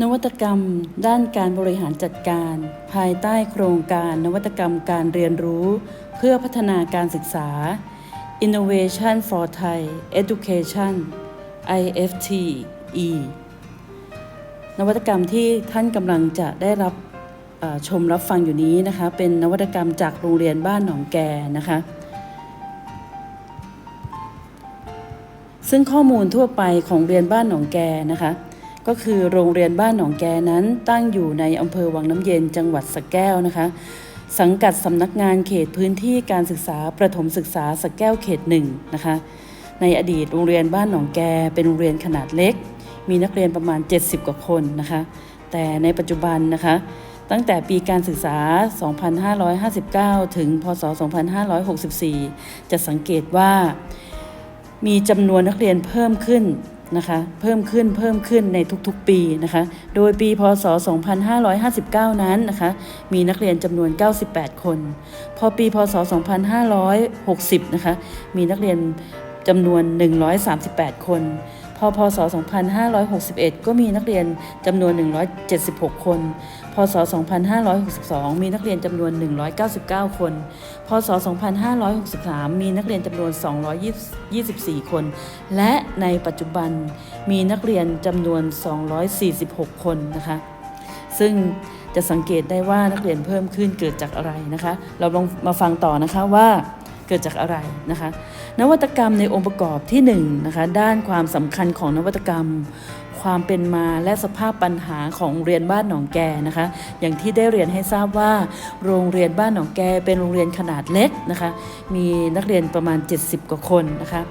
นวัตกรรม ด้านการบริหารจัดการ ภายใต้โครงการนวัตกรรมการเรียนรู้ เพื่อพัฒนาการศึกษา Innovation for Thai Education IFTE นวัตกรรมที่ท่านกำลังจะได้รับชมรับฟังอยู่นี้นะคะ เป็นนวัตกรรมจากโรงเรียนบ้านหนองแกนะคะ ซึ่งข้อมูลทั่วไปของเรียนบ้านหนองแกนะคะ ก็คือโรงเรียนบ้านหนองแกนั้นตั้งอยู่ในอำเภอวังน้ำเย็นจังหวัดสระแก้วนะคะ สังกัดสำนักงานเขตพื้นที่การศึกษาประถมศึกษาสระแก้วเขตหนึ่งนะคะ ในอดีตโรงเรียนบ้านหนองแกเป็นโรงเรียนขนาดเล็ก มีนักเรียนประมาณ 70 กว่าคนนะคะ แต่ในปัจจุบันนะคะ ตั้งแต่ปีการศึกษา 2559 ถึง พศ 2564 จะสังเกตว่ามีจำนวนนักเรียนเพิ่มขึ้น นะคะเพิ่มขึ้นเพิ่มขึ้นในทุกๆปีนะคะโดยปีพศ 2559 นั้นนะคะมีนักเรียนจำนวน 98 คน พอปีพศ 2560 นะคะมีนักเรียนจำนวน 138 คน พอพศ 2561 ก็มีนักเรียนจำนวน 176 คน พศ 2562 มีนักเรียนจำนวน 199 คน พศ 2563 มีนักเรียนจำนวน 224 คน และในปัจจุบันมีนักเรียนจำนวน 246 คนนะคะ ซึ่งจะสังเกตได้ว่านักเรียนเพิ่มขึ้นเกิดจากอะไรนะคะ เราลองมาฟังต่อนะคะว่าเกิดจากอะไรนะคะ นวัตกรรมในองค์ประกอบที่1นงนะคะด้านความสำคัญของนวัตกรรม ความเป็นมาและสภาพปัญหาของเรียนบ้านหนองแกนะคะ อย่างที่ได้เรียนให้ทราบว่า โรงเรียนบ้านหนองแกเป็นโรงเรียนขนาดเล็กนะคะ มีนักเรียนประมาณ 70 กว่าคนนะคะ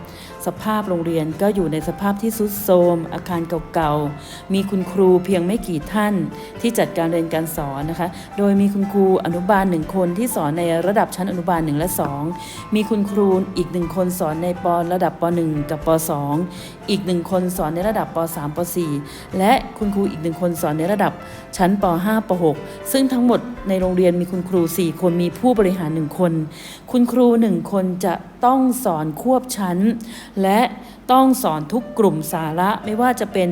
สภาพโรงเรียนก็อยู่ในสภาพที่ทรุดโทรม อาคารเก่าๆ มีคุณครูเพียงไม่กี่ท่านที่จัดการเรียนการสอนนะคะ โดยมีคุณครูอนุบาลหนึ่งคนที่สอนในระดับชั้นอนุบาล 1 และ 2 มีคุณครูอีกหนึ่งคนสอนในประดับป .1 กับป .2 อีกหนึ่งคนสอนในระดับป .3 ป .4 และคุณครูอีกหนึ่งคนสอนในระดับชั้นป .5 ป .6 ซึ่งทั้งหมดในโรงเรียนมีคุณครู 4 คนมีผู้บริหาร 1 คน คุณครู 1 คนจะ ต้องสอนควบชั้น และต้องสอนทุกกลุ่มสาระไม่ว่าจะเป็น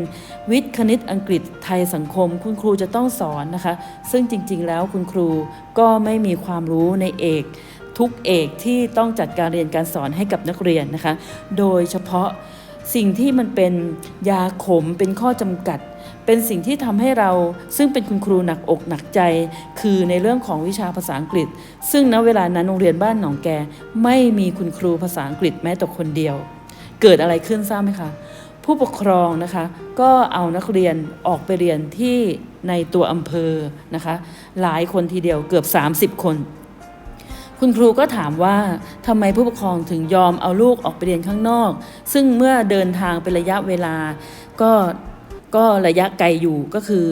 วิทย์คณิตอังกฤษไทยสังคม คุณครูจะต้องสอนนะคะ ซึ่งจริง ๆ แล้วคุณครูก็ไม่มีความรู้ในเอกทุกเอกที่ต้องจัดการเรียนการสอนให้กับนักเรียนนะคะ โดยเฉพาะสิ่งที่มันเป็นยาขมเป็นข้อจำกัด เป็นสิ่งที่ทำให้เราซึ่งเป็นคุณครูหนักอกหนักใจ คือในเรื่องของวิชาภาษาอังกฤษ ซึ่งณเวลานั้นโรงเรียนบ้านหนองแกไม่มีคุณครูภาษาอังกฤษแม้แต่คนเดียว เกิดอะไรขึ้นทราบไหมคะผู้ปกครองนะคะก็เอานักเรียนออกไปเรียนที่ในตัวอำเภอนะคะหลายคนทีเดียวเกือบ 30 คน คุณครูก็ถามว่าทำไมผู้ปกครองถึงยอมเอาลูกออกไปเรียนข้างนอก ซึ่งเมื่อเดินทางเป็นระยะเวลา ก็ ก็ระยะไกลอยู่ก็คือ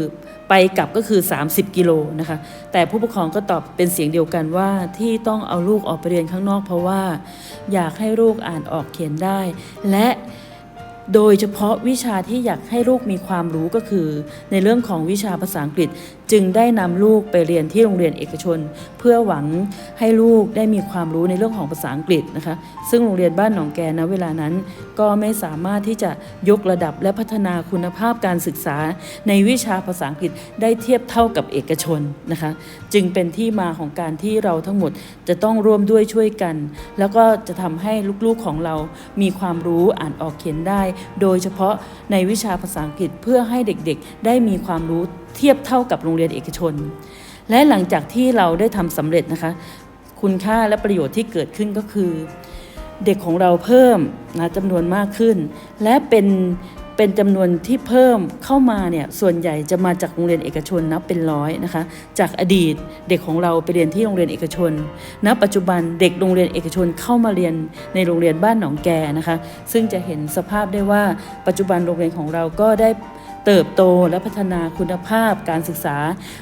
ไปกลับก็คือ 30 กิโลนะคะ แต่ผู้ปกครองก็ตอบเป็นเสียงเดียวกันว่าที่ต้องเอาลูกออกไปเรียนข้างนอก เพราะว่าอยากให้ลูกอ่านออกเขียนได้ และโดยเฉพาะวิชาที่อยากให้ลูกมีความรู้ก็คือ ในเรื่องของวิชาภาษาอังกฤษ จึงได้นำลูกไปเรียนที่โรงเรียนเอกชน เพื่อหวังให้ลูกได้มีความรู้ในเรื่องของภาษาอังกฤษนะคะ ซึ่งโรงเรียนบ้านหนองแกณเวลานั้น ก็ไม่สามารถที่จะยกระดับและพัฒนาคุณภาพการศึกษา ในวิชาภาษาอังกฤษได้เทียบเท่ากับเอกชนนะคะ จึงเป็นที่มาของการที่เราทั้งหมดจะต้องร่วมด้วยช่วยกัน แล้วก็จะทำให้ลูกๆของเรามีความรู้อ่านออกเขียนได้ โดยเฉพาะในวิชาภาษาอังกฤษเพื่อให้เด็กๆ ได้มีความรู้ เทียบเท่ากับโรงเรียนเอกชน และหลังจากที่เราได้ทำสำเร็จนะคะ คุณค่าและประโยชน์ที่เกิดขึ้นก็คือ เด็กของเราเพิ่มนะจำนวนมากขึ้น และเป็นเป็นจำนวนที่เพิ่มเข้ามาเนี่ยส่วนใหญ่จะมาจากโรงเรียนเอกชนนับเป็นร้อยนะคะ จากอดีตเด็กของเราไปเรียนที่โรงเรียนเอกชนณปัจจุบันเด็กโรงเรียนเอกชนเข้ามาเรียนในโรงเรียนบ้านหนองแกนะคะ ซึ่งจะเห็นสภาพได้ว่าปัจจุบันโรงเรียนของเราก็ได้ เติบโตและพัฒนาคุณภาพการศึกษา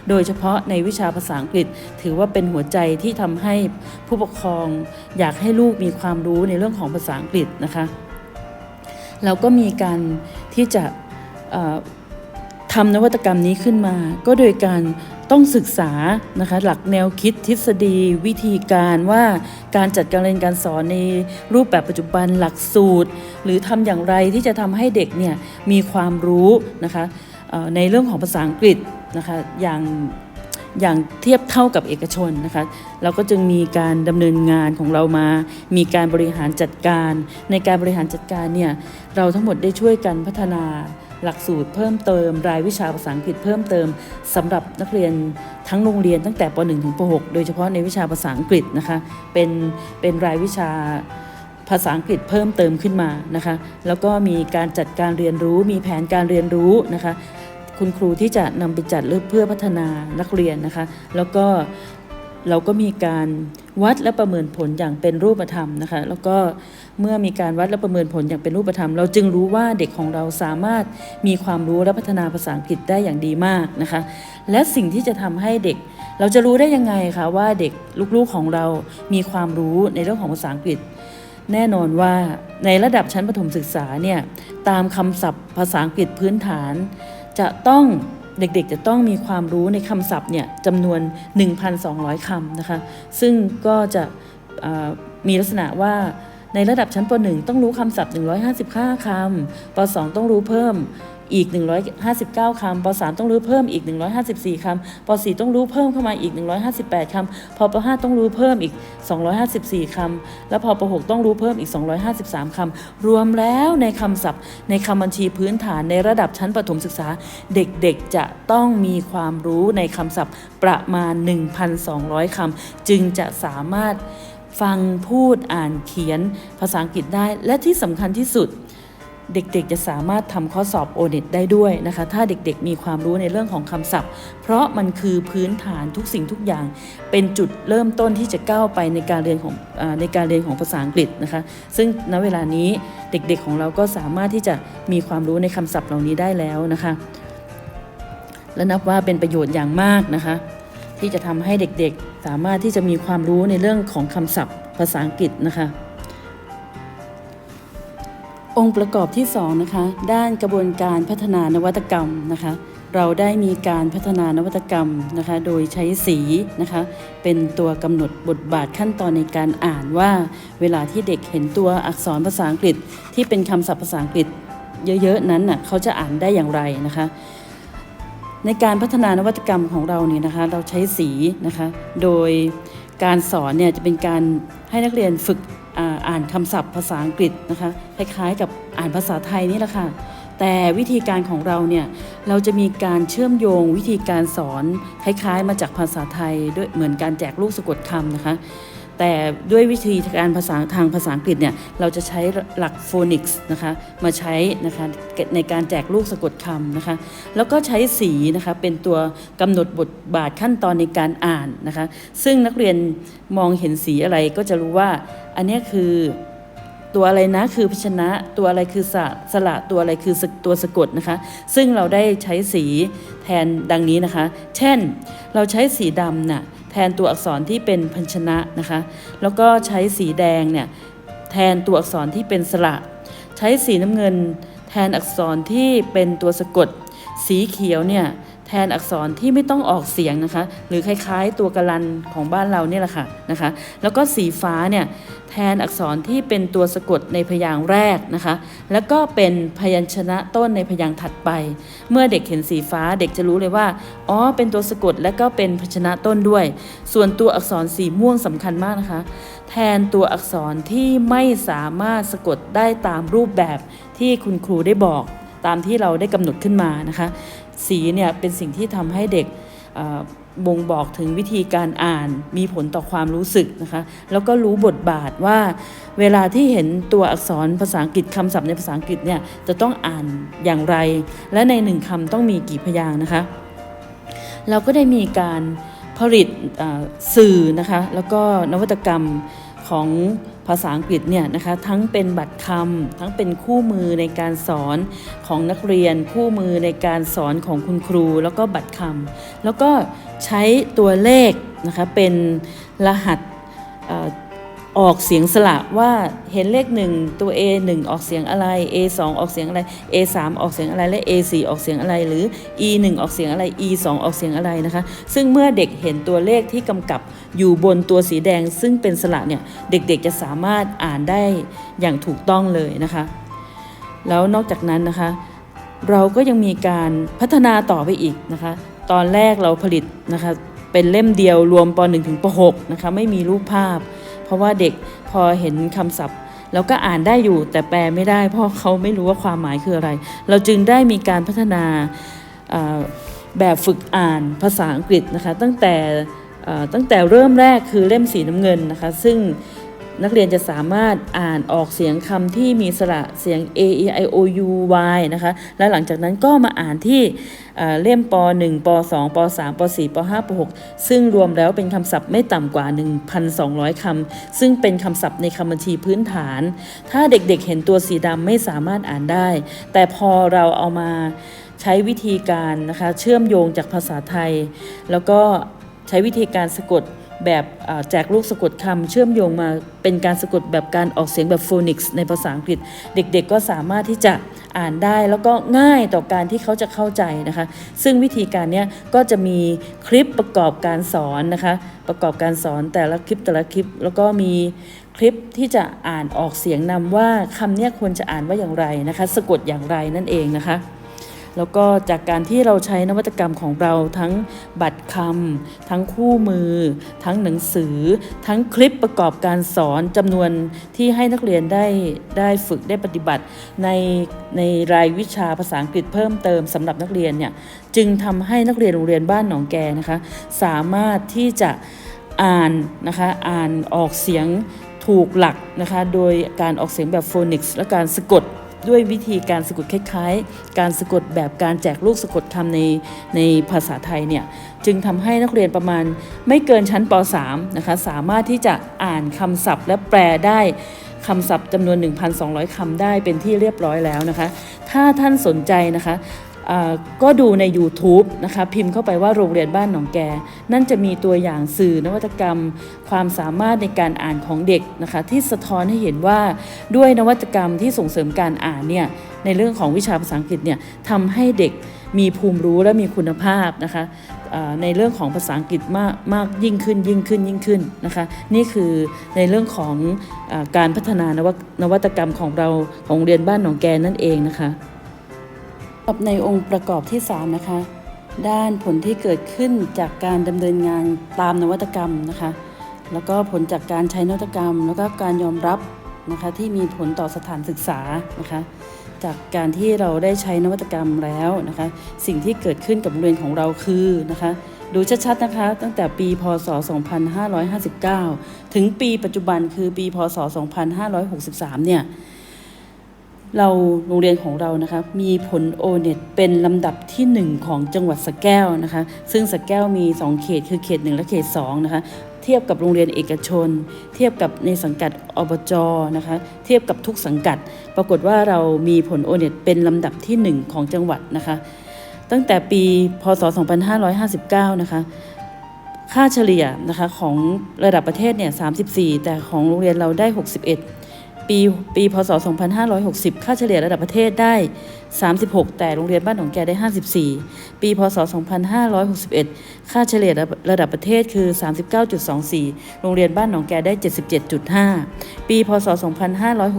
โดยเฉพาะในวิชาภาษาอังกฤษ ถือว่าเป็นหัวใจที่ทำให้ผู้ปกครอง อยากให้ลูกมีความรู้ในเรื่องของภาษาอังกฤษนะคะเราก็มีการที่จะทำนวัตกรรมนี้ขึ้นมา ก็โดยการ ต้องศึกษานะคะหลักแนวคิดทฤษฎี วิธีการว่าการจัดการเรียนการสอนในรูปแบบปัจจุบันหลักสูตร หรือทำอย่างไรที่จะทำให้เด็กเนี่ยมีความรู้นะคะในเรื่องของภาษาอังกฤษนะคะอย่างอย่างเทียบเท่ากับเอกชนนะคะเราก็จึงมีการดำเนินงานของเรามา มีการบริหารจัดการ ในการบริหารจัดการเนี่ยเราทั้งหมดได้ช่วยกันพัฒนา หลักสูตรเพิ่มเติม รายวิชาภาษาอังกฤษเพิ่มเติมสำหรับนักเรียนทั้งโรงเรียนตั้งแต่ป .1 ถึงป .6 โดยเฉพาะในวิชาภาษาอังกฤษนะคะเป็นเป็นรายวิชาภาษาอังกฤษเพิ่มเติมขึ้นมานะคะแล้วก็มีการจัดการเรียนรู้มีแผนการเรียนรู้นะคะคุณครูที่จะนำไปจัดเพื่อพัฒนานักเรียนนะคะ แล้วก็ เราก็มีการวัดและประเมินผลอย่างเป็นรูปธรรมนะคะแล้วก็เมื่อมีการวัดและประเมินผลอย่างเป็นรูปธรรม เราจึงรู้ว่าเด็กของเราสามารถมีความรู้และพัฒนาภาษาอังกฤษได้อย่างดีมากนะคะ และสิ่งที่จะทำให้เด็ก เราจะรู้ได้ยังไงคะว่าเด็กลูกๆของเรามีความรู้ในเรื่องของภาษาอังกฤษ แน่นอนว่าในระดับชั้นประถมศึกษาเนี่ยตามคำศัพท์ภาษาอังกฤษพื้นฐาน จะต้อง เด็กๆจะต้องมีความรู้ในคำศัพท์เนี่ยจำนวน 1,200 คำนะคะ ซึ่งก็จะมีลักษณะว่าในระดับชั้นป .1 ต้องรู้คำศัพท์ 155 คำป .2 ต้องรู้เพิ่ม อีก 159คำป .3 ต้องรู้เพิ่มอีก 154คำป .4 ต้องรู้เพิ่มเข้ามาอีก 158คำพอป .5 ต้องรู้เพิ่มอีก 254คำแล้วพป .6 ต้องรู้เพิ่มอีก 253คำรวมแล้วในคำศัพท์ ในคำบัญชีพื้นฐานในระดับชั้นประถมศึกษา เด็กๆจะต้องมีความรู้ในคำศัพท์ประมาณ 1,200คำจึงจะสามารถฟังพูดอ่านเขียนภาษาอังกฤษได้และที่สำคัญที่สุด เด็กๆจะสามารถทำข้อสอบ o n e t ได้ด้วยนะคะ ถ้าเด็กๆมีความรู้ในเรื่องของคำศัพท์ เพราะมันคือพื้นฐานทุกสิ่งทุกอย่าง เป็นจุดเริ่มต้นที่จะก้าวไปในการเรียนของอในการเรียนของภาษาอังกฤษนะคะ ซึ่งณเวลานี้เด็กๆของเราก็สามารถที่จะมีความรู้ในคำศัพท์เหล่านี้ได้แล้วนะคะ และนับว่าเป็นประโยชน์อย่างมากนะคะ ที่จะทำให้เด็กๆสามารถที่จะมีความรู้ในเรื่องของคำศัพท์ภาษาอังกฤษนะคะ องค์ประกอบที่2นะคะด้านกระบวนการพัฒนานวัตกรรมนะคะ เราได้มีการพัฒนานวัตกรรมนะคะ โดยใช้สีนะคะ เป็นตัวกำหนดบทบาทขั้นตอนในการอ่านว่า เวลาที่เด็กเห็นตัวอักษรภาษาอังกฤษ ที่เป็นคำศัพท์ภาษาอังกฤษเยอะๆนั้นน่ะเขาจะอ่านได้อย่างไรนะคะ ในการพัฒนานวัตกรรมของเราเนี่ยนะคะ เราใช้สีนะคะ โดยการสอนเนี่ยจะเป็นการให้นักเรียนฝึก อ่านคำศัพท์ภาษาอังกฤษนะคะคล้ายๆกับอ่านภาษาไทยนี่แหละค่ะแต่วิธีการของเราเนี่ยเราจะมีการเชื่อมโยงวิธีการสอนคล้ายๆ มาจากภาษาไทยด้วยเหมือนการแจกลูกสะกดคำนะคะ แต่ด้วยวิธีการภาษาทางภาษาอังกฤษเนี่ยเราจะใช้หลักโฟนิกส์นะคะมาใช้นะคะในการแจกลูกสะกดคำนะคะแล้วก็ใช้สีนะคะเป็นตัวกำหนดบทบาทขั้นตอนในการอ่านนะคะซึ่งนักเรียนมองเห็นสีอะไรก็จะรู้ว่าอันนี้คือตัวอะไรนะคือพยัญชนะตัวอะไรคือสระสระตัวอะไรคือตัวสะกดนะคะ ซึ่งเราได้ใช้สีแทนดังนี้นะคะ เช่น เราใช้สีดำน่ะ แทนตัวอักษรที่เป็นพัญชนะนะคะ แล้วก็ใช้สีแดงเนี่ยแทนตัวอักษรที่เป็นสระ ใช้สีน้ำเงิน แทนอักษรที่เป็นตัวสะกด สีเขียวเนี่ย แทนอักษรที่ไม่ต้องออกเสียงนะคะ หรือคล้ายๆ ตัวกะลันของบ้านเราเนี่ยแหละค่ะนะคะ แล้วก็สีฟ้าเนี่ยแทนอักษรที่เป็นตัวสะกดในพยางค์แรกนะคะ แล้วก็เป็นพยัญชนะต้นในพยางค์ถัดไป เมื่อเด็กเห็นสีฟ้าเด็กจะรู้เลยว่าอ๋อเป็นตัวสะกดและก็เป็นพยัญชนะต้นด้วย ส่วนตัวอักษรสีม่วงสำคัญมากนะคะ แทนตัวอักษรที่ไม่สามารถสะกดได้ตามรูปแบบที่คุณครูได้บอกตามที่เราได้กำหนดขึ้นมานะคะ สีเนี่ยเป็นสิ่งที่ทำให้เด็กบ่งบอกถึงวิธีการอ่านมีผลต่อความรู้สึกนะคะแล้วก็รู้บทบาทว่า เวลาที่เห็นตัวอักษรภาษาอังกฤษคำศัพท์ในภาษาอังกฤษเนี่ยจะต้องอ่านอย่างไร และในหนึ่งคำต้องมีกี่พยางค์นะคะ เราก็ได้มีการผลิตสื่อนะคะแล้วก็นวัตกรรม ของภาษาอังกฤษเนี่ยนะคะทั้งเป็นบัตรคำทั้งเป็นคู่มือในการสอนของนักเรียน คู่มือในการสอนของคุณครู แล้วก็บัตรคำแล้วก็ใช้ตัวเลขนะคะเป็นรหัส ออออกเสียงสระว่าเห็นเลขหนึ่งตัว A 1 ออกเสียงอะไร A 2 ออกเสียงอะไร A 3 ออกเสียงอะไรและ A 4 ออกเสียงอะไรหรือ E 1 ออกเสียงอะไร E 2 ออกเสียงอะไรนะคะ ซึ่งเมื่อเด็กเห็นตัวเลขที่กำกับอยู่บนตัวสีแดง ซึ่งเป็นสระเนี่ยเด็กๆจะสามารถอ่านได้อย่างถูกต้องเลยนะคะ แล้วนอกจากนั้นนะคะ เราก็ยังมีการพัฒนาต่อไปอีกนะคะ ตอนแรกเราผลิตนะคะเป็นเล่มเดียวรวมป .1 ถึงป .6 นะคะไม่มีรูปภาพ เพราะว่าเด็กพอเห็นคำศัพท์เราก็อ่านได้อยู่แต่แปลไม่ได้ เพราะเขาไม่รู้ว่าความหมายคืออะไร เราจึงได้มีการพัฒนาแบบฝึกอ่านภาษาอังกฤษนะคะ ตั้งแต่ตั้งแต่เริ่มแรกคือเล่มสีน้ำเงินนะคะ ซึ่ง นักเรียนจะสามารถอ่านออกเสียงคำที่มีสระเสียง a e i o u y นะคะ และหลังจากนั้นก็มาอ่านที่เล่มป .1 ป .2 ป .3 ป .4 ป .5 ป .6 ซึ่งรวมแล้วเป็นคำศัพท์ไม่ต่ำกว่า 1,200 คำ ซึ่งเป็นคำศัพท์ในคำบัญชีพื้นฐาน ถ้าเด็กๆเห็นตัวสีดำไม่สามารถอ่านได้ แต่พอเราเอามาใช้วิธีการนะคะเชื่อมโยงจากภาษาไทย แล้วก็ใช้วิธีการสะกด แบบแจกลูกสะกดคำเชื่อมโยงมาเป็นการสะกดแบบการออกเสียงแบบโฟนิกส์ในภาษาอังกฤษ เด็กๆก็สามารถที่จะอ่านได้แล้วก็ง่ายต่อการที่เขาจะเข้าใจนะคะ ซึ่งวิธีการนี้ก็จะมีคลิปประกอบการสอนนะคะ ประกอบการสอนแต่ละคลิปแต่ละคลิป แล้วก็มีคลิปที่จะอ่านออกเสียงนำว่าคำเนี้ยควรจะอ่านว่าอย่างไรนะคะ สะกดอย่างไรนั่นเองนะคะ แล้วก็จากการที่เราใช้นวัตกรรมของเราทั้งบัตรคำทั้งคู่มือ ทั้งหนังสือ ทั้งคลิปประกอบการสอนจำนวนที่ให้นักเรียนได้ได้ฝึกได้ปฏิบัติ ในในรายวิชาภาษาอังกฤษเพิ่มเติมสำหรับนักเรียนเนี่ยจึงทำให้นักเรียนโรงเรียนบ้านหนองแกนะคะสามารถที่จะอ่านนะคะอ่านออกเสียงถูกหลักนะคะโดยการออกเสียงแบบโฟนิกส์และการสะกด ด้วยวิธีการสะกดคล้ายๆ การสะกดแบบการแจกลูกสะกดคำในในภาษาไทยเนี่ยจึงทำให้นักเรียนประมาณไม่เกินชั้นป .3 นะคะสามารถที่จะอ่านคำศัพท์ และแปลได้คำศัพท์จำนวน 1,200 คำได้เป็นที่เรียบร้อยแล้วนะคะ ถ้าท่านสนใจนะคะ ก็ดูใน YouTube นะคะพิมพ์เข้าไปว่าโรงเรียนบ้านหนองแก นั่นจะมีตัวอย่างสื่อนวัตกรรม ความสามารถในการอ่านของเด็กนะคะที่สะท้อนให้เห็นว่าด้วยนวัตกรรมที่ส่งเสริมการอ่านเนี่ยในเรื่องของวิชาภาษาอังกฤษเนี่ยทำให้เด็กมีภูมิรู้และมีคุณภาพนะคะในเรื่องของภาษาอังกฤษมากมากยิ่งขึ้นยิ่งขึ้นยิ่งขึ้นนะคะนี่คือในเรื่องของอการพัฒนานวนวัตกรรมของเราของโรงเรียนบ้านหนองแกนั่นเองนะคะ ในองค์ประกอบที่ 3 นะคะ ด้านผลที่เกิดขึ้นจากการดำเนินงานตามนวัตกรรมนะคะ แล้วก็ผลจากการใช้นวัตกรรม แล้วก็การยอมรับนะคะที่มีผลต่อสถานศึกษานะคะ จากการที่เราได้ใช้นวัตกรรมแล้วนะคะ สิ่งที่เกิดขึ้นกับโรงเรียนของเราคือนะคะดูชัดๆนะคะ ตั้งแต่ปีพศ 2559 ถึงปีปัจจุบันคือปีพศ 2563 เนี่ย เราโรงเรียนของเรานะคะมีผลโอเน็ตเป็นลำดับที่ 1 ของจังหวัดสแก้วนะคะ ซึ่งสแก้วมี 2 เขตคือเขต 1 และเขต2นะคะเทียบกับโรงเรียนเอกชน เทียบกับในสังกัดอบจนะคะเทียบกับทุกสังกัด ปรากฏว่าเรามีผลโอเน็ตเป็นลำดับที่ 1 ของจังหวัดนะคะ ตั้งแต่ปีพศ 2559 นะคะค่าเฉลี่ยนะคะของระดับประเทศเนี่ย 34 แต่ของโรงเรียนเราได้ 61 ปีปีพศ 2560 ค่าเฉลี่ยระดับประเทศได้ 36 แต่โรงเรียนบ้านหนองแกได้ 54 ปีพศ 2561 ค่าเฉลี่ยระดับประเทศคือ 39.24 โรงเรียนบ้านหนองแกได้ 77.5 ปีพศ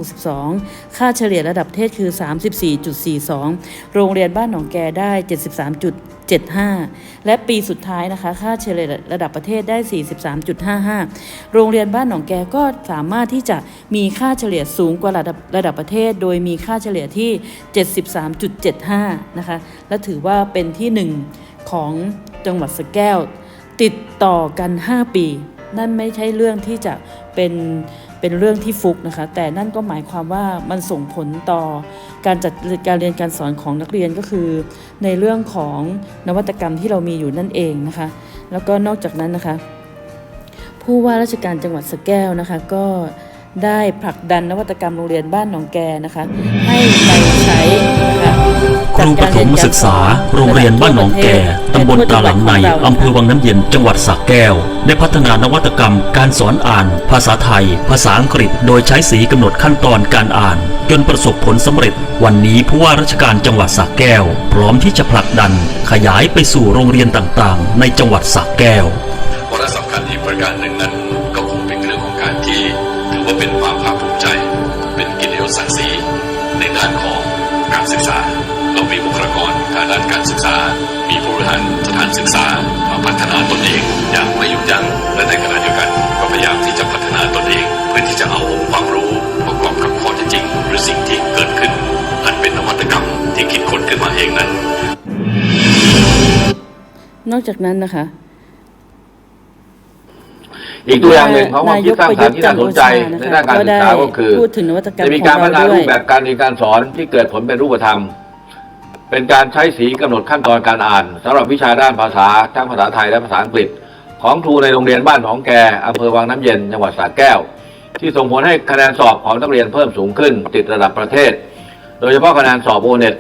2562 ค่าเฉลี่ยระดับประเทศคือ 34.42 โรงเรียนบ้านหนองแกได้ 73. 75 และปีสุดท้ายนะคะค่าเฉลี่ยระดับประเทศได้ 43.55 โรงเรียนบ้านหนองแกก็สามารถที่จะมีค่าเฉลี่ยสูงกว่าระดับระดับประเทศ โดยมีค่าเฉลี่ยที่ 73.75 นะคะและถือว่าเป็นที่หนึ่งของจังหวัดสแก้ว ติดต่อกัน 5 ปี นั่นไม่ใช่เรื่องที่จะเป็น เป็นเรื่องที่ฟุกนะคะ แต่นั่นก็หมายความว่ามันส่งผลต่อการจัดการเรียนการสอนของนักเรียนก็คือ ในเรื่องของนวัตกรรมที่เรามีอยู่นั่นเองนะคะ แล้วก็นอกจากนั้นนะคะ ผู้ว่าราชการจังหวัดสแก้วนะคะ ก็ได้ผลักดันนวัตกรรมโรงเรียนบ้านหนองแกนะคะ ให้ไปใช้นะคะ ครูปฐมศึกษา โรงเรียนบ้านหนองแก่ตำบลตาหลังในอำเภอวังน้ำเย็นจังหวัดสระแก้ว ได้พัฒนานวัตกรรม การสอนอ่าน ภาษาไทย ภาษาอังกฤษ โดยใช้สีกำหนดขั้นตอนการอ่าน จนประสบผลสำเร็จ วันนี้ผู้ว่าราชการจังหวัดสระแก้ว พร้อมที่จะผลักดัน ขยายไปสู่โรงเรียนต่างๆ ในจังหวัดสระแก้ว อกจากนั้นนะคะอีกตัวอย่างหนึ่งของความคิดสร้างสรรค์ที่น่าสนใจนายกประยุทธ์ในจันทร์โอชาด้านการศึกษาก็คือพูดถึงนวัตกรรมจะมีการของพัฒเรานาด้วยรูปแบบการเรียนการสอนที่เกิดผลเป็นรูปธรรม เป็นการใช้สีกำหนดขั้นตอนการอ่านสำหรับวิชาด้านภาษาทั้งภาษาไทยและภาษาอังกฤษ ของครูในโรงเรียนบ้านหนองแกอำเภอวังน้ำเย็นจังหวัดสระแก้ว ที่ส่งผลให้คะแนนสอบของนักเรียนเพิ่มสูงขึ้น ติดระดับประเทศ โดยเฉพาะคะแนนสอบโอเน็ต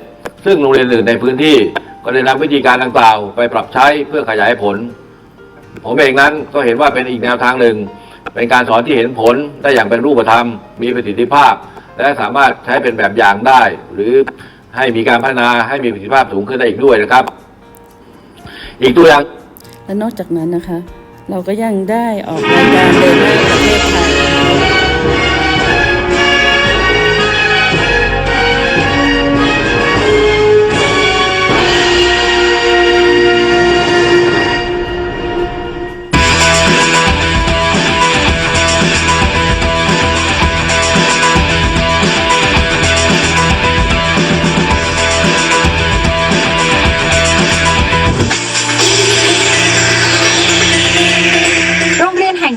ซึ่งโรงเรียนอื่นในพื้นที่ ก็ได้นำวิธีการดังกล่าวไปปรับใช้เพื่อขยายผล ผมเองนั้นก็เห็นว่าเป็นอีกแนวทางหนึ่ง เป็นการสอนที่เห็นผลได้อย่างเป็นรูปธรรม มีประสิทธิภาพ และสามารถใช้เป็นแบบอย่างได้ หรือให้มีการพัฒนาให้มีประสิทธิภาพสูงขึ้นได้อีกด้วยนะครับ อีกตัวอย่างและนอกจากนั้นนะคะ เราก็ยังได้ออกรายการเดินหน้าประเทศไทย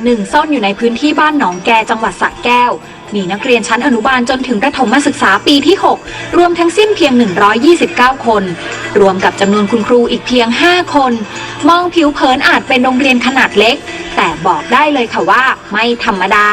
หนึ่งซ่อนอยู่ในพื้นที่บ้านหนองแกจังหวัดสระแก้ว มีนักเรียนชั้นอนุบาลจนถึงประถมศึกษาปีที่ 6 รวมทั้งสิ้นเพียง 129 คน รวมกับจำนวนคุณครูอีกเพียง 5 คน มองผิวเผินอาจเป็นโรงเรียนขนาดเล็ก แต่บอกได้เลยค่ะว่าไม่ธรรมดา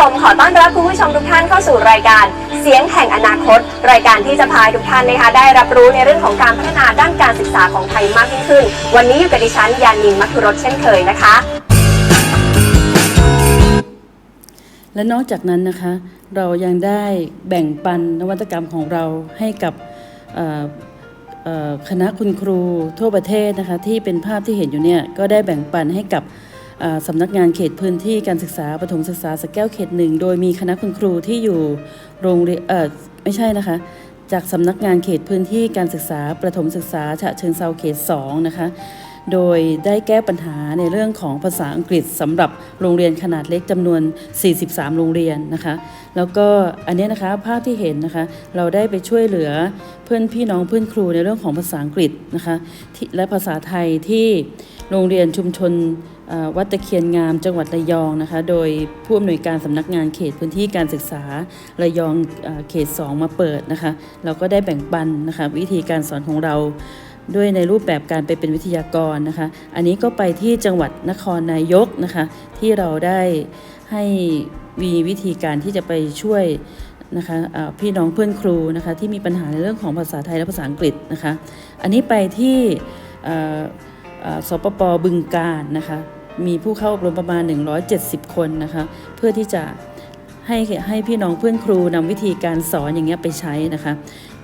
ชมขอต้อนรับคุณผู้ชมทุกท่านเข้าสู่รายการ เสียงแห่งอนาคต รายการที่จะพาทุกท่านนะคะได้รับรู้ในเรื่องของการพัฒนาด้านการศึกษาของไทยมากยิ่งขึ้น วันนี้อยู่กับดิฉันยานินมัทุรสเช่นเคยนะคะ และนอกจากนั้นนะคะ เรายังได้แบ่งปันนวัตกรรมของเราให้กับคณะคุณครูทั่วประเทศนะคะ ที่เป็นภาพที่เห็นอยู่เนี่ยก็ได้แบ่งปันให้กับ สำนักงานเขตพื้นที่การศึกษาปฐมศึกษาสแก้วเขตหนึ่งโดยมีคณะคุณครูที่อยู่โรงเรียนเออไม่ใช่นะคะ จากสำนักงานเขตพื้นที่การศึกษาประถมศึกษาฉะเชิงเซาเขต2นะคะโดยได้แก้ปัญหาในเรื่องของภาษาอังกฤษสำหรับโรงเรียนขนาดเล็กจำนวน 43 โรงเรียนนะคะ แล้วก็อันนี้นะคะภาพที่เห็นนะคะ เราได้ไปช่วยเหลือเพื่อนพี่น้องเพื่อนครูในเรื่องของภาษาอังกฤษนะคะและภาษาไทยที่ โรงเรียนชุมชนวัดตะเคียนงามจังหวัดระยองนะคะ โดยผู้อำนวยการสำนักงานเขตพื้นที่การศึกษาระยองเอเขต 2 มาเปิดนะคะ เราก็ได้แบ่งปันนะคะ วิธีการสอนของเราด้วยในรูปแบบการไปเป็นวิทยากรนะคะ อันนี้ก็ไปที่จังหวัดนครนายกนะคะ ที่เราได้ให้มีวิธีการที่จะไปช่วยนะคะพี่น้องเพื่อนครูนะคะที่มีปัญหาในเรื่องของภาษาไทยและภาษาอังกฤษนะคะ อันนี้ไปที่ สปปบึงการนะคะ มีผู้เข้าอบรมประมาณ 170 คนนะคะ เพื่อที่จะให้ให้พี่น้องเพื่อนครูนำวิธีการสอนอย่างเงี้ยไปใช้นะคะ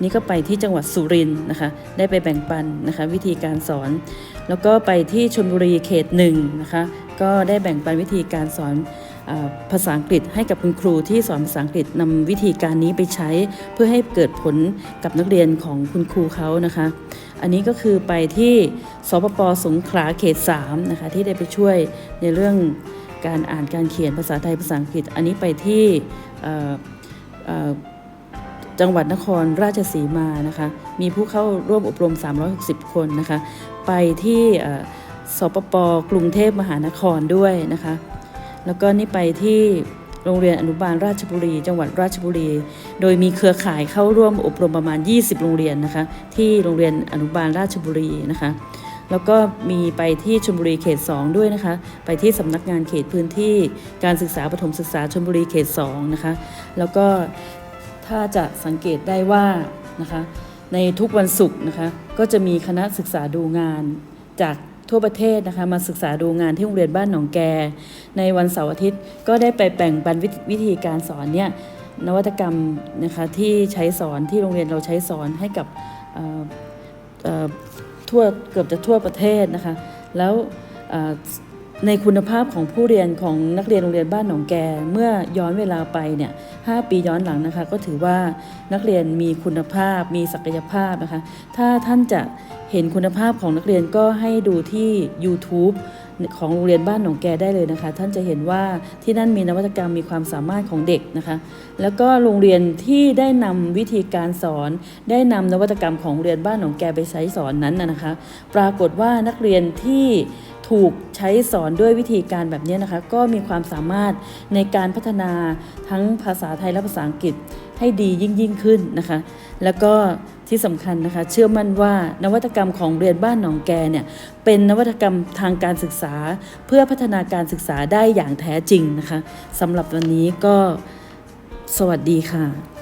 นี่ก็ไปที่จังหวัดสุรินทร์นะคะ ได้ไปแบ่งปันนะคะ วิธีการสอน แล้วก็ไปที่ชลบุรีเขตหนึ่งนะคะ ก็ได้แบ่งปันวิธีการสอน ภาษาอังกฤษให้กับคุณครูที่สอนภาษาอังกฤษนำวิธีการนี้ไปใช้ เพื่อให้เกิดผลกับนักเรียนของคุณครูเขานะคะ อันนี้ก็คือไปที่สปปสงขลาเขต3นะคะที่ได้ไปช่วยในเรื่องการอ่านการเขียนภาษาไทยภาษาอังกฤษ อันนี้ไปที่จังหวัดนครราชสีมานะคะมีผู้เข้าร่วมอบรม 360 คนนะคะไปที่สปปกรุงเทพมหานครด้วยนะคะ แล้วก็นี่ไปที่โรงเรียนอนุบาลราชบุรี จังหวัดราชบุรี โดยมีเครือข่ายเข้าร่วมอบรมประมาณ 20 โรงเรียนนะคะ ที่โรงเรียนอนุบาลราชบุรีนะคะแล้วก็มีไปที่ชลบุรีเขต 2 ด้วยนะคะ ไปที่สำนักงานเขตพื้นที่การศึกษาประถมศึกษาชลบุรีเขต 2 นะคะ แล้วก็ถ้าจะสังเกตได้ว่านะคะ ในทุกวันศุกร์นะคะ ก็จะมีคณะศึกษาดูงานจาก ทั่วประเทศนะคะมาศึกษาดูงานที่โรงเรียนบ้านหนองแก ในวันเสาร์อาทิตย์ก็ได้ไปแบ่งปันวิธีวิธีการสอนเนี่ยนวัตกรรมนะคะที่ใช้สอนที่โรงเรียนเราใช้สอนให้กับเอ่อเอ่อทั่วเกือบจะทั่วประเทศนะคะแล้ว ในคุณภาพของผู้เรียนของนักเรียนโรงเรียนบ้านหนองแก เมื่อย้อนเวลาไปเนี่ย5ปีย้อนหลังนะคะ ก็ถือว่านักเรียนมีคุณภาพ มีศักยภาพนะคะ ถ้าท่านจะเห็นคุณภาพของนักเรียนก็ให้ดูที่ YouTube ของโรงเรียนบ้านหนองแกได้เลยนะคะ ท่านจะเห็นว่าที่นั่นมีนวัตกรรมมีความสามารถของเด็กนะคะ แล้วก็โรงเรียนที่ได้นำวิธีการสอน ได้นำนวัตกรรมของโรงเรียนบ้านหนองแกไปใช้สอนนั้นนะคะ ปรากฏว่านักเรียนที่ ถูกใช้สอนด้วยวิธีการแบบนี้นะคะ ก็มีความสามารถในการพัฒนาทั้งภาษาไทยและภาษาอังกฤษให้ดียิ่งยิ่งขึ้นนะคะ แล้วก็ที่สำคัญนะคะ เชื่อมั่นว่านวัตกรรมของเรียนบ้านหนองแกเนี่ยเป็นนวัตกรรมทางการศึกษา เพื่อพัฒนาการศึกษาได้อย่างแท้จริงนะคะสำหรับวันนี้ก็สวัสดีค่ะ